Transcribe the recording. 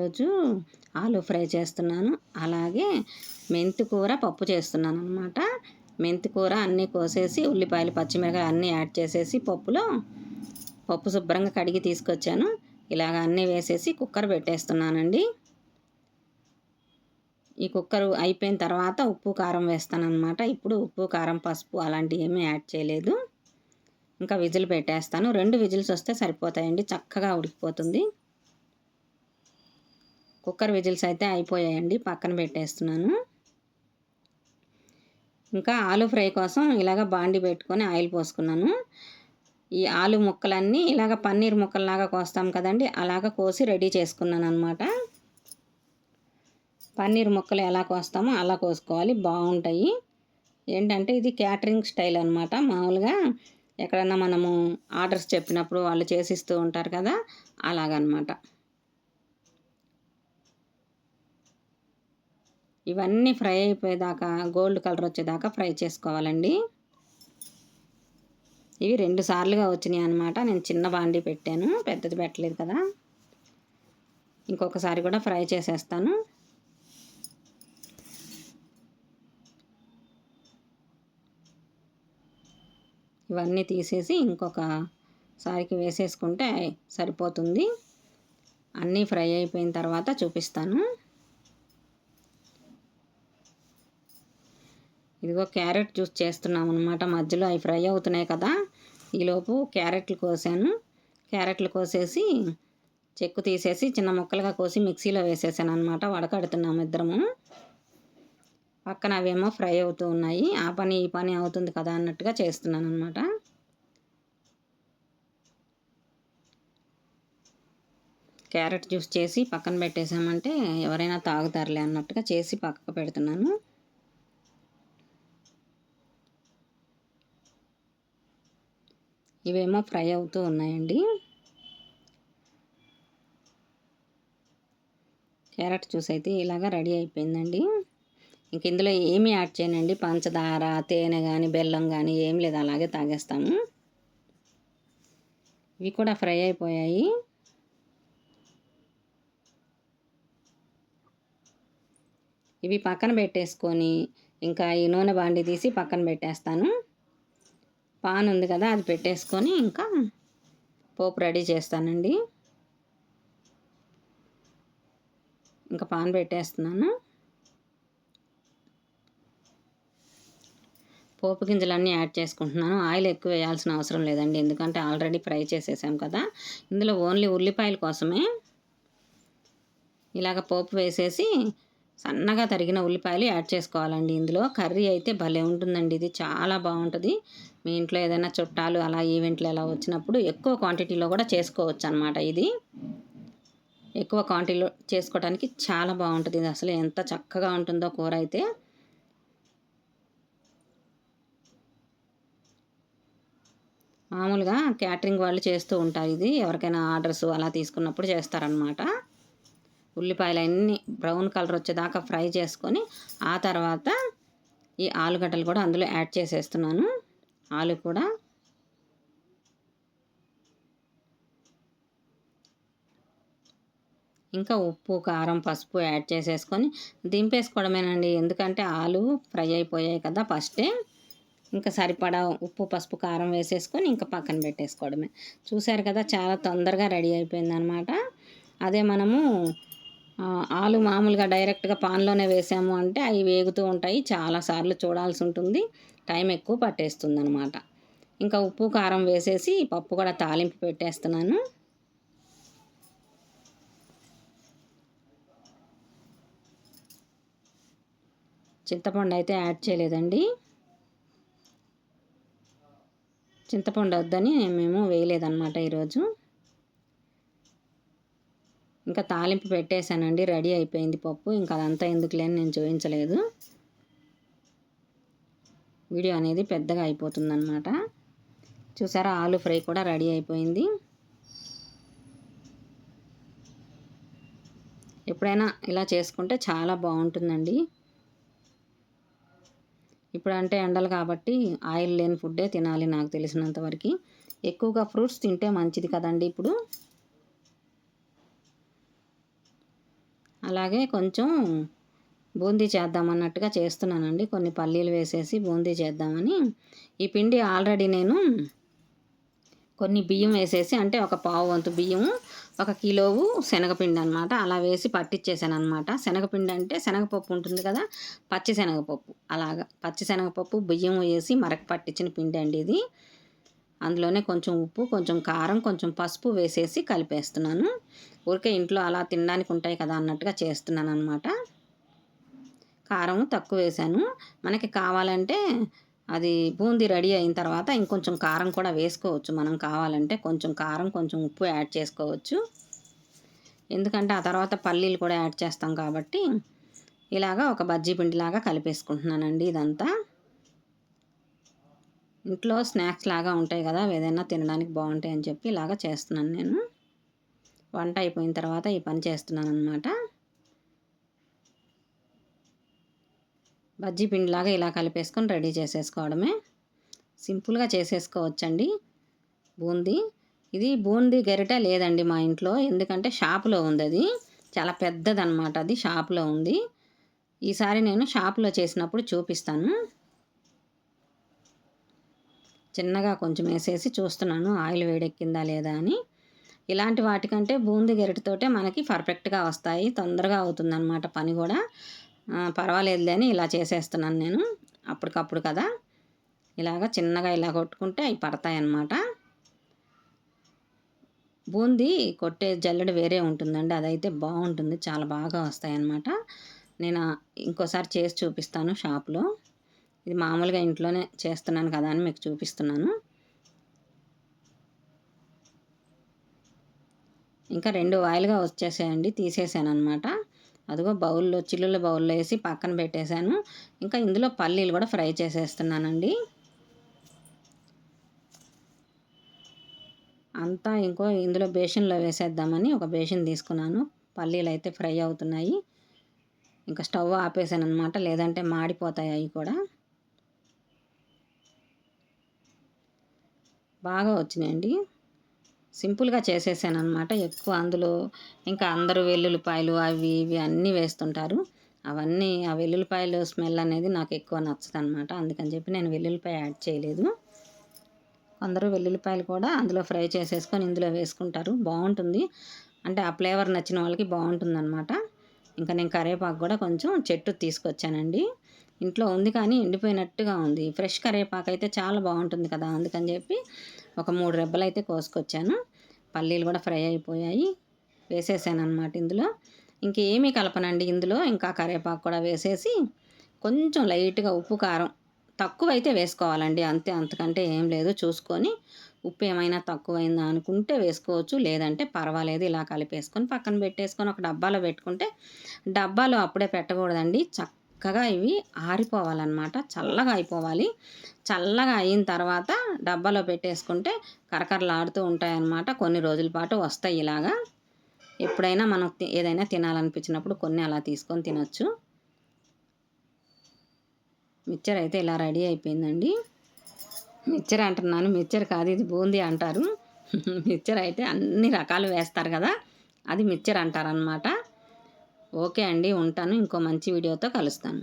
ఈరోజు ఆలు ఫ్రై చేస్తున్నాను. అలాగే మెంతి కూర పప్పు చేస్తున్నాను అనమాట మెంతి కూర అన్నీ కోసేసి ఉల్లిపాయలు పచ్చిమిరకాయ అన్నీ యాడ్ చేసేసి పప్పులో పప్పు శుభ్రంగా కడిగి తీసుకొచ్చాను. ఇలాగ అన్నీ వేసేసి కుక్కర్ పెట్టేస్తున్నానండి. ఈ కుక్కర్ అయిపోయిన తర్వాత ఉప్పు కారం వేస్తానన్నమాట. ఇప్పుడు ఉప్పు కారం పసుపు అలాంటివి ఏమీ యాడ్ చేయలేదు. ఇంకా విజిల్ పెట్టేస్తాను. రెండు విజిల్స్ వస్తే సరిపోతాయండి. చక్కగా ఉడికిపోతుంది. కుక్కర్ విజిల్స్ అయితే అయిపోయాయండి. పక్కన పెట్టేస్తున్నాను. ఇంకా ఆలు ఫ్రై కోసం ఇలాగ బాండి పెట్టుకొని ఆయిల్ పోసుకున్నాను. ఈ ఆలు ముక్కలన్నీ ఇలాగ పన్నీర్ ముక్కల్లాగా కోస్తాం కదండి అలాగ కోసి రెడీ చేసుకున్నాను అనమాట పన్నీర్ ముక్కలు ఎలా కోస్తామో అలా కోసుకోవాలి బాగుంటాయి. ఏంటంటే ఇది క్యాటరింగ్ స్టైల్ అనమాట మామూలుగా ఎక్కడన్నా మనము ఆర్డర్స్ చెప్పినప్పుడు వాళ్ళు చేసిస్తూ ఉంటారు కదా అలాగనమాట ఇవన్నీ ఫ్రై అయిపోయేదాకా గోల్డ్ కలర్ వచ్చేదాకా ఫ్రై చేసుకోవాలండి. ఇవి రెండు సార్లుగా వచ్చినాయి అనమాట నేను చిన్న బాండీ పెట్టాను. పెద్దది పెట్టలేదు కదా. ఇంకొకసారి కూడా ఫ్రై చేసేస్తాను. ఇవన్నీ తీసేసి ఇంకొక సారికి వేసేసుకుంటే సరిపోతుంది. అన్నీ ఫ్రై అయిపోయిన తర్వాత చూపిస్తాను. ఇదిగో క్యారెట్ జ్యూస్ చేస్తున్నాం అనమాట మధ్యలో అవి ఫ్రై అవుతున్నాయి కదా. ఈలోపు క్యారెట్లు కోసాను. క్యారెట్లు కోసేసి చెక్కు తీసేసి చిన్న ముక్కలుగా కోసి మిక్సీలో వేసేసాను అనమాట వడకడుతున్నాము ఇద్దరము. పక్కన అవేమో ఫ్రై అవుతూ ఉన్నాయి. ఆ పని ఈ పని అవుతుంది కదా అన్నట్టుగా చేస్తున్నాను అనమాట క్యారెట్ జ్యూస్ చేసి పక్కన పెట్టేసామంటే ఎవరైనా తాగుతారులే అన్నట్టుగా చేసి పక్కకు పెడుతున్నాను. ఇవేమో ఫ్రై అవుతూ ఉన్నాయండి. క్యారెట్ జ్యూస్ అయితే ఇలాగా రెడీ అయిపోయిందండి. ఇంక ఇందులో ఏమీ యాడ్ చేయనండి. పంచదార తేనె కానీ బెల్లం కానీ ఏం లేదు. అలాగే తాగేస్తాము. ఇవి కూడా ఫ్రై అయిపోయాయి. ఇవి పక్కన పెట్టేసుకొని ఇంకా ఈ నూనె బాండి తీసి పక్కన పెట్టేస్తాను. పాన్ ఉంది కదా అది పెట్టేసుకొని ఇంకా పోపు రెడీ చేస్తానండి. ఇంకా పాన్ పెట్టేస్తున్నాను. పోపు గింజలన్నీ యాడ్ చేసుకుంటున్నాను. ఆయిల్ ఎక్కువ వేయాల్సిన అవసరం లేదండి ఎందుకంటే ఆల్రెడీ ఫ్రై చేసేసాం కదా. ఇందులో ఓన్లీ ఉల్లిపాయల కోసమే ఇలాగ పోపు వేసేసి సన్నగా తరిగిన ఉల్లిపాయలు యాడ్ చేసుకోవాలండి. ఇందులో కర్రీ అయితే భలే ఉంటుందండి. ఇది చాలా బాగుంటుంది. మీ ఇంట్లో ఏదైనా చుట్టాలు అలా ఈవెంట్లు ఎలా వచ్చినప్పుడు ఎక్కువ క్వాంటిటీలో కూడా చేసుకోవచ్చు అనమాట ఇది. ఎక్కువ క్వాంటిటీలో చేసుకోవడానికి చాలా బాగుంటుంది. ఇది అసలు ఎంత చక్కగా ఉంటుందో కూర అయితే. మామూలుగా క్యాటరింగ్ వాళ్ళు చేస్తూ ఉంటారు ఇది. ఎవరికైనా ఆర్డర్స్ అలా తీసుకున్నప్పుడు చేస్తారనమాట ఉల్లిపాయలు అన్నీ బ్రౌన్ కలర్ వచ్చేదాకా ఫ్రై చేసుకొని ఆ తర్వాత ఈ ఆలుగడ్డలు కూడా అందులో యాడ్ చేసేస్తున్నాను. ఆలు కూడా ఇంకా ఉప్పు కారం పసుపు యాడ్ చేసేసుకొని దింపేసుకోవడమేనండి. ఎందుకంటే ఆలు ఫ్రై అయిపోయాయి కదా ఫస్టే. ఇంకా సరిపడా ఉప్పు పసుపు కారం వేసేసుకొని ఇంకా పక్కన పెట్టేసుకోవడమే. చూశారు కదా చాలా తొందరగా రెడీ అయిపోయింది అనమాట అదే మనము ఆలు మామూలుగా డైరెక్ట్గా పాన్లోనే వేసాము అంటే అవి వేగుతూ ఉంటాయి. చాలాసార్లు చూడాల్సి ఉంటుంది. టైం ఎక్కువ పట్టేస్తుంది అనమాట ఇంకా ఉప్పు కారం వేసేసి పప్పు కూడా తాలింపు పెట్టేస్తున్నాను. చింతపండు అయితే యాడ్ చేయలేదండి. చింతపండు వద్దని మేము వేయలేదన్నమాట ఈరోజు. ఇంకా తాలింపు పెట్టేశానండి రెడీ అయిపోయింది పప్పు. ఇంకా అదంతా ఎందుకు లేని నేను చూపించలేదు. వీడియో అనేది పెద్దగా అయిపోతుందన్నమాట. చూసారా ఆలు ఫ్రై కూడా రెడీ అయిపోయింది. ఎప్పుడైనా ఇలా చేసుకుంటే చాలా బాగుంటుందండి. ఇప్పుడు అంటే ఎండలు కాబట్టి ఆయిల్ లేని ఫుడ్డే తినాలి నాకు తెలిసినంత వరకు. ఎక్కువగా ఫ్రూట్స్ తింటే మంచిది కదండి ఇప్పుడు. అలాగే కొంచెం బూందీ చేద్దామన్నట్టుగా చేస్తున్నానండి. కొన్ని పల్లీలు వేసేసి బూందీ చేద్దామని. ఈ పిండి ఆల్రెడీ నేను కొన్ని బియ్యం వేసేసి అంటే ఒక పావు వంతు బియ్యం ఒక కిలోవు శనగపిండి అనమాట అలా వేసి పట్టించేసాను అనమాట శనగపిండి అంటే శనగపప్పు ఉంటుంది కదా పచ్చి శనగపప్పు. అలాగా పచ్చి శనగపప్పు బియ్యం వేసి మరక పట్టించిన పిండి అండి ఇది. అందులోనే కొంచెం ఉప్పు కొంచెం కారం కొంచెం పసుపు వేసేసి కలిపేస్తున్నాను. ఊరికే ఇంట్లో అలా తినడానికి ఉంటాయి కదా అన్నట్టుగా చేస్తున్నాను అనమాట కారం తక్కువ వేసాను. మనకి కావాలంటే అది బూందీ రెడీ అయిన తర్వాత ఇంకొంచెం కారం కూడా వేసుకోవచ్చు. మనం కావాలంటే కొంచెం కారం కొంచెం ఉప్పు యాడ్ చేసుకోవచ్చు. ఎందుకంటే ఆ తర్వాత పల్లీలు కూడా యాడ్ చేస్తాం కాబట్టి ఇలాగా ఒక బజ్జీ పిండిలాగా కలిపేసుకుంటున్నానండి ఇదంతా. ఇంట్లో స్నాక్స్ లాగా ఉంటాయి కదా ఏదైనా తినడానికి బాగుంటాయి అని చెప్పి ఇలాగ చేస్తున్నాను నేను. వంట అయిపోయిన తర్వాత ఈ పని చేస్తున్నాను అనమాట బజ్జీ పిండిలాగా ఇలా కలిపేసుకొని రెడీ చేసేసుకోవడమే. సింపుల్గా చేసేసుకోవచ్చండి బూందీ. ఇది బూందీ గరిట లేదండి మా ఇంట్లో ఎందుకంటే షాపులో ఉంది అది. చాలా పెద్దదనమాట అది షాపులో ఉంది. ఈసారి నేను షాపులో చేసినప్పుడు చూపిస్తాను. చిన్నగా కొంచెం వేసేసి చూస్తున్నాను ఆయిల్ వేడెక్కిందా లేదా అని. ఇలాంటి వాటికంటే బూంది గెరటితోటే మనకి పర్ఫెక్ట్గా వస్తాయి తొందరగా అవుతుందన్నమాట పని కూడా. పర్వాలేదులే అని ఇలా చేసేస్తున్నాను నేను అప్పటికప్పుడు కదా. ఇలాగ చిన్నగా ఇలా కొట్టుకుంటే అవి పడతాయి అన్నమాట బూందీ కొట్టే జల్లెడ వేరే ఉంటుందండి అదైతే బాగుంటుంది చాలా బాగా వస్తాయి అన్నమాట నేను ఇంకోసారి చేసి చూపిస్తాను షాప్లో. ఇది మామూలుగా ఇంట్లోనే చేస్తున్నాను కదా అని మీకు చూపిస్తున్నాను. ఇంకా రెండు వాయిల్గా వచ్చేసాయండి తీసేసాను అనమాట అదిగో బౌల్లో చిల్లుల బౌల్లో వేసి పక్కన పెట్టేశాను. ఇంకా ఇందులో పల్లీలు కూడా ఫ్రై చేసేస్తున్నానండి. అంతా ఇంకో ఇందులో బేషన్లో వేసేద్దామని ఒక బేషన్ తీసుకున్నాను. పల్లీలు అయితే ఫ్రై అవుతున్నాయి. ఇంకా స్టవ్ ఆపేసాను అనమాట లేదంటే మాడిపోతాయి అవి కూడా. బాగా వచ్చినాయండి. సింపుల్గా చేసేసాను అనమాట ఎక్కువ అందులో ఇంకా అందరూ వెల్లుల్లిపాయలు అవి ఇవి అన్నీ వేస్తుంటారు. అవన్నీ ఆ వెల్లుల్లిపాయలు స్మెల్ అనేది నాకు ఎక్కువ నచ్చదు అనమాట అందుకని చెప్పి నేను వెల్లుల్లిపాయ యాడ్ చేయలేదు. కొందరు వెల్లుల్లిపాయలు కూడా అందులో ఫ్రై చేసేసుకొని ఇందులో వేసుకుంటారు. బాగుంటుంది. అంటే ఆ ఫ్లేవర్ నచ్చిన వాళ్ళకి బాగుంటుంది అనమాట ఇంకా నేను కరివేపాకు కూడా కొంచెం చెట్టు తీసుకొచ్చానండి. ఇంట్లో ఉంది కానీ ఎండిపోయినట్టుగా ఉంది. ఫ్రెష్ కరివేపాకు అయితే చాలా బాగుంటుంది కదా అందుకని చెప్పి ఒక మూడు రెబ్బలు అయితే కోసుకొచ్చాను. పల్లీలు కూడా ఫ్రై అయిపోయాయి. వేసేసాను అనమాట ఇందులో. ఇంకేమీ కలపనండి ఇందులో. ఇంకా కరివేపాకు కూడా వేసేసి కొంచెం లైట్గా ఉప్పు కారం తక్కువ అయితే వేసుకోవాలండి. అంతే అంతకంటే ఏం లేదు. చూసుకొని ఉప్పు ఏమైనా తక్కువైందా అనుకుంటే వేసుకోవచ్చు. లేదంటే పర్వాలేదు ఇలా కలిపేసుకొని పక్కన పెట్టేసుకొని ఒక డబ్బాలో పెట్టుకుంటే డబ్బాలో అప్పుడే పెట్టకూడదండి. చక్క చక్కగా ఇవి ఆరిపోవాలన్నమాట. చల్లగా అయిపోవాలి. చల్లగా అయిన తర్వాత డబ్బాలో పెట్టేసుకుంటే కరకరలాడుతూ ఉంటాయన్నమాట. కొన్ని రోజుల పాటు వస్తాయి ఇలాగా. ఎప్పుడైనా మనం ఏదైనా తినాలనిపించినప్పుడు కొన్ని అలా తీసుకొని తినొచ్చు. మిక్చర్ అయితే ఇలా రెడీ అయిపోయిందండి. మిక్చర్ అంటున్నాను. మిక్చర్ కాదు ఇది బూందీ అంటారు. మిక్చర్ అయితే అన్ని రకాలు వేస్తారు కదా. అది మిక్చర్ అంటారనమాట ఓకే అండి ఉంటాను. ఇంకో మంచి వీడియోతో కలుస్తాను.